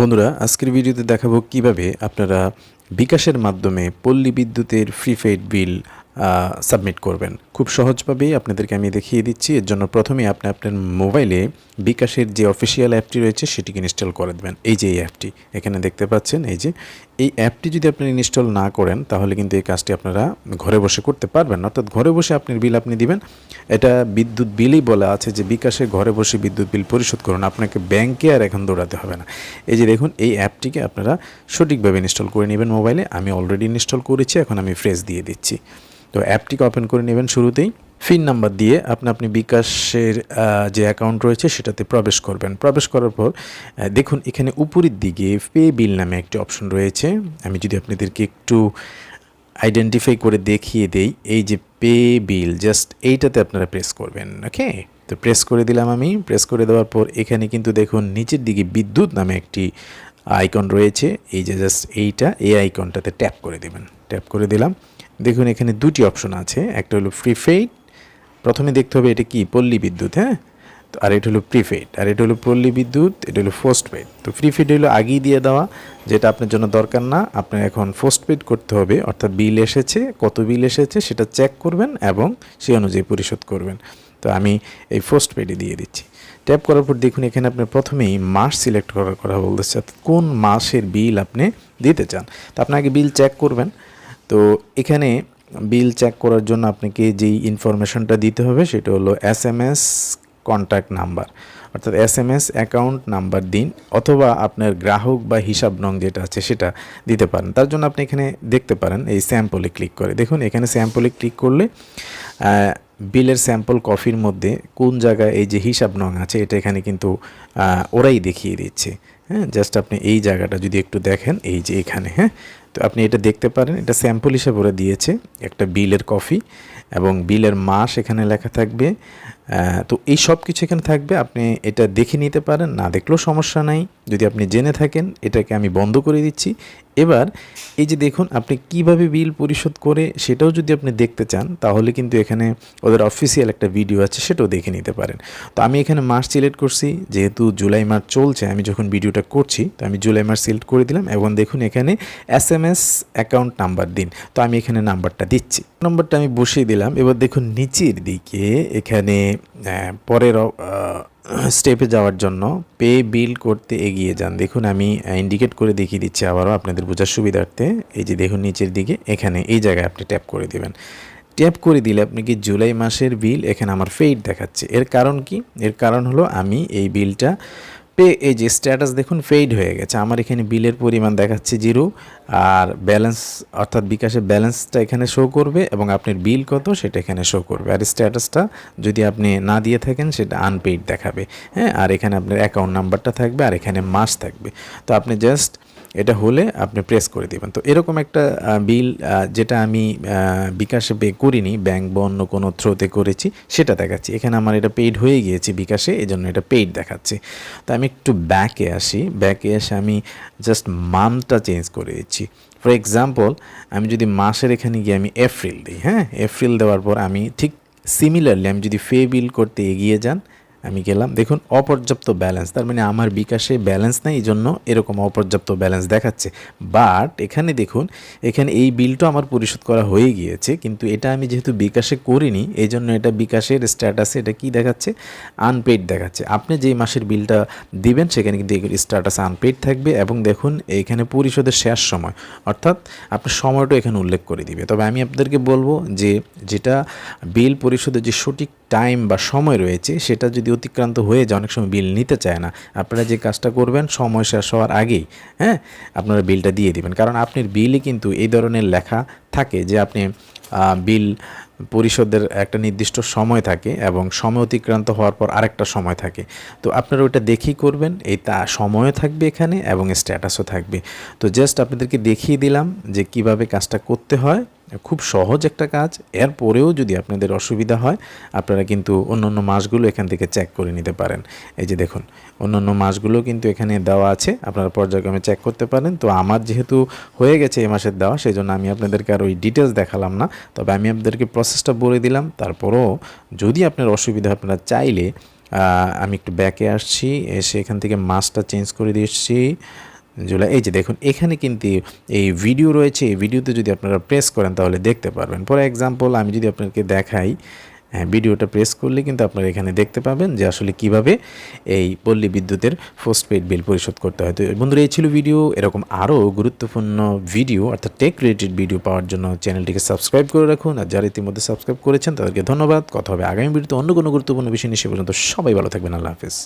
বন্ধুরা, আজকের ভিডিওতে দেখাবো কীভাবে আপনারা বিকাশের মাধ্যমে পল্লী বিদ্যুতের প্রিপেইড বিল সাবমিট করবেন। খুব সহজভাবেই আপনাদেরকে আমি দেখিয়ে দিচ্ছি। এর জন্য প্রথমে আপনি আপনার মোবাইলে বিকাশের যে অফিসিয়াল অ্যাপটি রয়েছে, সেটিকে ইনস্টল করে দেবেন। এই যে এই অ্যাপটি, এখানে দেখতে পাচ্ছেন, এই যে এই অ্যাপটি যদি আপনি ইনস্টল না করেন, তাহলে কিন্তু এই কাজটি আপনারা ঘরে বসে করতে পারবেন না। অর্থাৎ ঘরে বসে আপনার বিল আপনি দিবেন। এটা বিদ্যুৎ বিলই বলা আছে যে বিকাশে ঘরে বসে বিদ্যুৎ বিল পরিশোধ করুন। আপনাকে ব্যাংকে আর এখন দৌড়াতে হবে না। এই যে দেখুন, এই অ্যাপটিকে আপনারা সঠিকভাবে ইনস্টল করে নেবেন মোবাইলে। আমি অলরেডি ইনস্টল করেছি, এখন আমি ফ্রেশ দিয়ে দিচ্ছি। তো অ্যাপটিকে ওপেন করে নেবেন শুরুতেই। ফিন নাম্বার দিয়ে আপনি আপনি বিকাশের যে অ্যাকাউন্ট রয়েছে সেটাতে প্রবেশ করবেন। প্রবেশ করার পর দেখুন এখানে উপরের দিকে পে বিল নামে একটি অপশন রয়েছে। আমি যদি আপনাদেরকে একটু আইডেন্টিফাই করে দেখিয়ে দেই, এই যে পে বিল জাস্ট এইটাতে আপনারা প্রেস করবেন ওকে তো প্রেস করে দিলাম আমি। প্রেস করে দেওয়ার পর এখানে কিন্তু দেখুন নিচের দিকে বিদ্যুৎ নামে একটি আইকন রয়েছে। এই যে জাস্ট এইটা, এই আইকনটাতে ট্যাপ করে দেবেন। ট্যাপ করে দিলাম। দেখুন এখানে দুটি অপশন আছে। একটা হলো প্রিপেইড প্রথমে দেখতে হবে এটা কি, পল্লী বিদ্যুৎ হ্যাঁ? তো আর এটা হলো প্রিপেইড আর এটা হলো পল্লী বিদ্যুৎ, এটা হলো পোস্ট পেড তো প্রিপেইড হলো আগেই দিয়ে দেওয়া, যেটা আপনার জন্য দরকার না। আপনার এখন পোস্ট পেড করতে হবে, অর্থাৎ বিল এসেছে, কত বিল এসেছে সেটা চেক করবেন এবং সেই অনুযায়ী পরিশোধ করবেন। তো আমি এই পোস্ট পেডে দিয়ে দিচ্ছি। ট্যাপ করার পর দেখুন এখানে আপনার প্রথমেই মাস সিলেক্ট করার কথা বলতেছে কোন মাসের বিল আপনি দিতে চান। তো আপনাকে বিল চেক করবেন। তো এখানে বিল চেক করার জন্য আপনাকে যেই ইনফরমেশনটা দিতে হবে সেটা হলো S M S contact number. অর্থাৎ S M S account number দিন অথবা আপনার গ্রাহক বা হিসাব নং যেটা আছে সেটা দিতে পারেন। তার জন্য আপনি এখানে দেখতে পারেন এই স্যাম্পলে ক্লিক করে। দেখুন, এখানে স্যাম্পলে ক্লিক করলে বিলের স্যাম্পল কফির মধ্যে কোন জায়গায় এই যে হিসাব নং আছে এটা এখানে কিন্তু ওরাই দেখিয়ে দিচ্ছে। হ্যাঁ জাস্ট আপনি এই জায়গাটা যদি একটু দেখেন, এই যে এখানে হ্যাঁ তো আপনি এটা দেখতে পারেন, এটা স্যাম্পল হিসেবে ওরা দিয়েছে, একটা বিলের কফি এবং বিলের মাস এখানে লেখা থাকবে তো এই সব কিছু এখানে থাকবে। আপনি এটা দেখে নিতে পারেন, না দেখলেও সমস্যা নাই। যদি আপনি জেনে থাকেন, এটাকে আমি বন্ধ করে দিচ্ছি। এবার এই যে দেখুন, আপনি কীভাবে বিল পরিশোধ করে সেটাও যদি আপনি দেখতে চান, তাহলে কিন্তু এখানে ওদের অফিসিয়াল একটা ভিডিও আছে, সেটাও দেখে নিতে পারেন। তো আমি এখানে মাস সিলেক্ট করছি, যেহেতু জুলাই মাস চলছে, আমি যখন ভিডিওটা করছি, তো আমি জুলাই মাস সিলেক্ট করে দিলাম, এবং দেখুন এখানে S M S account number দিন। তো আমি এখানে নাম্বারটা দিচ্ছি। নাম্বারটা আমি বসিয়ে দিলাম। এবার দেখুন নিচের দিকে এখানে পরের স্টেপে যাওয়ার জন্য পে বিল করতে এগিয়ে যান। দেখুন আমি ইন্ডিকেট করে দেখিয়ে দিচ্ছি আবারও আপনাদের বোঝার সুবিধার্থে। এই যে দেখুন নিচের দিকে, এখানে এই জায়গায় আপনি ট্যাপ করে দিবেন। ট্যাপ করে দিলে আপনি কি জুলাই মাসের বিল এখানে আমার ফেইড দেখাচ্ছে। এর কারণ কি? এর কারণ হলো আমি এই বিলটা পে এই যে স্ট্যাটাস দেখুন ফেইড হয়ে গেছে। আমার এখানে বিলের পরিমাণ দেখাচ্ছে জিরো। আর ব্যালেন্স অর্থাৎ বিকাশের ব্যালেন্সটা এখানে শো করবে এবং আপনার বিল কত সেটা এখানে শো করবে। আর স্ট্যাটাসটা যদি আপনি না দিয়ে থাকেন, সেটা আনপেইড দেখাবে। হ্যাঁ আর এখানে আপনার অ্যাকাউন্ট নাম্বারটা থাকবে, আর এখানে মাস থাকবে। তো আপনি জাস্ট এটা হলে আপনি প্রেস করে দিবেন। তো এরকম একটা বিল যেটা আমি বিকাশে পে করিনি ব্যাংক বা অন্য কোনো থ্রোতে করেছি, সেটা দেখাচ্ছি। এখানে আমার এটা পেইড হয়ে গিয়েছে বিকাশে এই জন্য এটা পেইড দেখাচ্ছে। তো আমি একটু ব্যাকে আসি। ব্যাকে এসে আমি জাস্ট মান্থটা চেঞ্জ করে দিচ্ছি ফর এক্সাম্পল আমি যদি মাসের এখানে গিয়ে আমি এপ্রিল দিই হ্যাঁ? এপ্রিল দেওয়ার পর আমি ঠিক সিমিলারলি আমি যদি ফে বিল করতে এগিয়ে যান আমি গেলাম। দেখুন, অপর্যাপ্ত ব্যালেন্স তার মানে আমার বিকাশে ব্যালেন্স নাই এই জন্য এরকম অপর্যাপ্ত ব্যালেন্স দেখাচ্ছে। বাট এখানে দেখুন, এখানে এই বিলটা আমার পরিশোধ করা হয়ে গিয়েছে, কিন্তু এটা আমি যেহেতু বিকাশে করিনি এই জন্য এটা বিকাশের স্ট্যাটাসে এটা কি দেখাচ্ছে? আনপেইড দেখাচ্ছে। আপনি যেই মাসের বিলটা দিবেন, সেখানে কিন্তু স্ট্যাটাস আনপেইড থাকবে এবং দেখুন, এখানে পরিশোধের শেষ সময়। অর্থাৎ, আপনার সময়টা এখানে উল্লেখ করে দিবে। তবে আমি আপনাদেরকে বলব যে যেটা বিল পরিশোধের যে সঠিক টাইম বা সময় রয়েছে, সেটা যদি অতিক্রান্ত হয়ে যায়, অনেক সময় বিল নিতে চায় না। আপনারা যে কাজটা করবেন, সময় শেষ হওয়ার আগেই হ্যাঁ আপনারা বিলটা দিয়ে দিবেন। কারণ আপনার বিলই কিন্তু এই ধরনের লেখা থাকে যে আপনি বিল পরিশোধের একটা নির্দিষ্ট সময় থাকে এবং সময় অতিক্রান্ত হওয়ার পর আরেকটা সময় থাকে। তো আপনারা ওটা দেখেই করবেন, এই তা সময়ও থাকবে এখানে এবং স্ট্যাটাসও থাকবে। তো জাস্ট আপনাদেরকে দেখিয়ে দিলাম যে কীভাবে কাজটা করতে হয়। খুব সহজ একটা কাজ। এরপরেও যদি আপনাদের অসুবিধা হয়, আপনারা কিন্তু অন্য অন্য মাসগুলো এখান থেকে চেক করে নিতে পারেন। এই যে দেখুন অন্য অন্য মাসগুলো কিন্তু এখানে দেওয়া আছে, আপনারা পর্যায়ক্রমে চেক করতে পারেন। তো আমার যেহেতু হয়ে গেছে এই মাসের দেওয়া সেই জন্য আমি আপনাদেরকে আর ওই ডিটেলস দেখালাম না। তবে আমি আপনাদেরকে প্রসেসটা বলে দিলাম। তারপরও যদি আপনার অসুবিধা আপনারা চাইলে আমি একটু ব্যাকে আসছি, এসে এখান থেকে মাসটা চেঞ্জ করে দিচ্ছি। জুলাই, এই যে দেখুন, এখানে কিন্তু এই ভিডিও রয়েছে, এই ভিডিওতে যদি আপনারা প্রেস করেন তাহলে দেখতে পারবেন। ফর এক্সাম্পল আমি যদি আপনাকে দেখাই হ্যাঁ ভিডিওটা প্রেস করলে কিন্তু আপনারা এখানে দেখতে পাবেন যে আসলে কীভাবে এই পল্লী বিদ্যুতের পোস্টপেড বিল পরিশোধ করতে হয়। তো বন্ধুরা, এই ছিল ভিডিও এরকম আরও গুরুত্বপূর্ণ ভিডিও অর্থাৎ টেক রিলেটেড ভিডিও পাওয়ার জন্য চ্যানেলটিকে সাবস্ক্রাইব করে রাখুন। আর যারা ইতিমধ্যে সাবস্ক্রাইব করেছেন, তাদেরকে ধন্যবাদ। কথা হবে আগামী ভিডিওতে অন্য কোনো গুরুত্বপূর্ণ বিষয় নিয়ে সে পর্যন্ত সবাই ভালো থাকবেন। আল্লাহ হাফেজ।